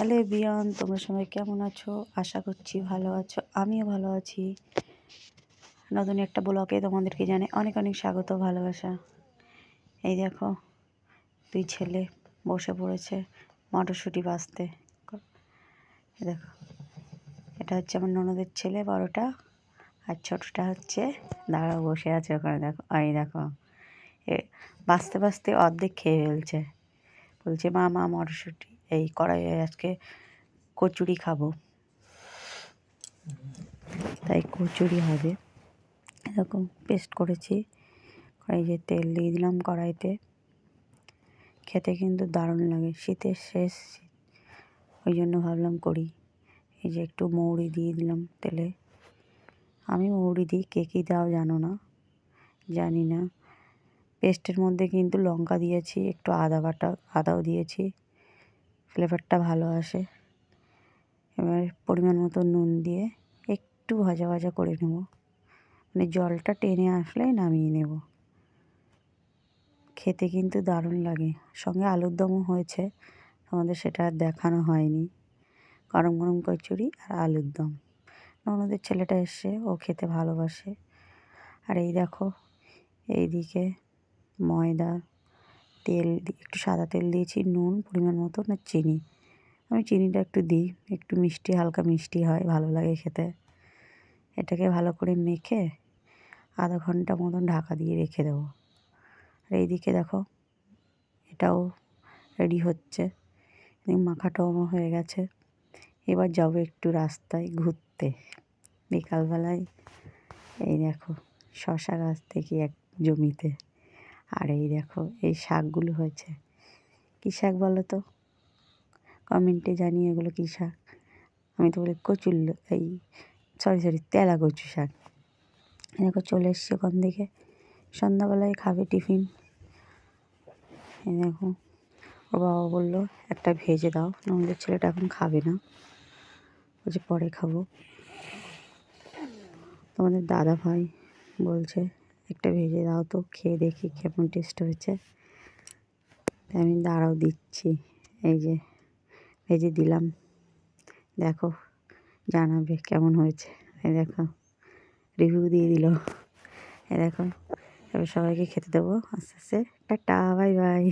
Hello বিয়ন তোমরা সবাই কেমন আছো? আশা করছি ভালো আছো। আমিও ভালো আছি। নতুন একটা ব্লকে তোমাদেরকে জানে অনেক অনেক স্বাগত, ভালোবাসা। এই দেখো, দুই ছেলে বসে পড়েছে মটরশুঁটি বাঁচতে। দেখো, এটা হচ্ছে আমার ননদের ছেলে, বড়োটা আর ছোটোটা হচ্ছে, দাঁড়াও বসে আছে ওখানে, দেখো। এই দেখো, এ বাঁচতে বাঁচতে অর্ধেক খেয়ে ফেলছে। বলছে, মা মা, মটরশুঁটি। এই কড়াইয়ে আজকে কচুরি খাব। তাই কচুরি হবে। এরকম পেস্ট করেছি। এই যে তেল দিয়ে দিলাম কড়াইতে। খেতে কিন্তু দারুণ লাগে। শীতের শেষ। ওই জন্য ভাবলাম করি। এই যে একটু মৌরি দিয়ে দিলাম তেলে। আমি মৌরি দিই, কে কী দাও জানো না। জানি না। পেস্টের মধ্যে কিন্তু লঙ্কা দিয়েছি, একটু আদা বাটা, আদাও দিয়েছি। ফ্লেভারটা ভালো আসে। এবার পরিমাণ মতো নুন দিয়ে একটু ভাজা ভাজা করে নেব। মানে জলটা টেনে আসলেই নামিয়ে নেব। খেতে কিন্তু দারুণ লাগে। সঙ্গে আলুর দমও হয়েছে। আমাদের সেটা আর দেখানো হয়নি। গরম গরম কচুরি আর আলুর দম। ননদের ছেলেটা এসছে, ও খেতে ভালোবাসে। আর এই দেখো, এইদিকে ময়দা তেল একটু সাদা তেল দিয়েছি, নুন, পরিমাণ মতো, না চিনি। আমি চিনিটা একটু দিই, একটু মিষ্টি, হালকা মিষ্টি হয়, ভালো লাগে খেতে। এটাকে ভালো করে মেখে আধা ঘণ্টা মতন ঢাকা দিয়ে রেখে দেবো। আর এইদিকে দেখো, এটাও রেডি হচ্ছে। মাখাটাও হয়ে গেছে। এবার যাব একটু রাস্তায় ঘুরতে। বিকালবেলায় এই দেখো, শশা গাছ থেকে এক জমিতে। আর এই দেখো, এই শাকগুলো হয়েছে। কী শাক বলো তো? কমেন্টে জানি এগুলো কী শাক। আমি তো বলি কচুর এই সরি সরি তেলা কচু শাক। দেখো, চলে এসছে ওখান থেকে সন্ধ্যাবেলায় খাবে টিফিন। এই দেখো ওর বাবা বলল, একটা ভেজে দাও আমাদের ছেলেটা এখন খাবে না। বলছে, পরে খাব। তোমাদের দাদা ভাই বলছে একটা ভেজে দাও তো, খেয়ে দেখি কেমন টেস্ট হয়েছে। আমি দাঁড়াও দিচ্ছি, এই যে ভেজে দিলাম। দেখো, জানাবে কেমন হয়েছে। এই দেখো রিভিউ দিয়ে দিল। এই দেখো, এবার সবাইকে খেতে দেবো। আস্তে আস্তে, টাটা বাই বাই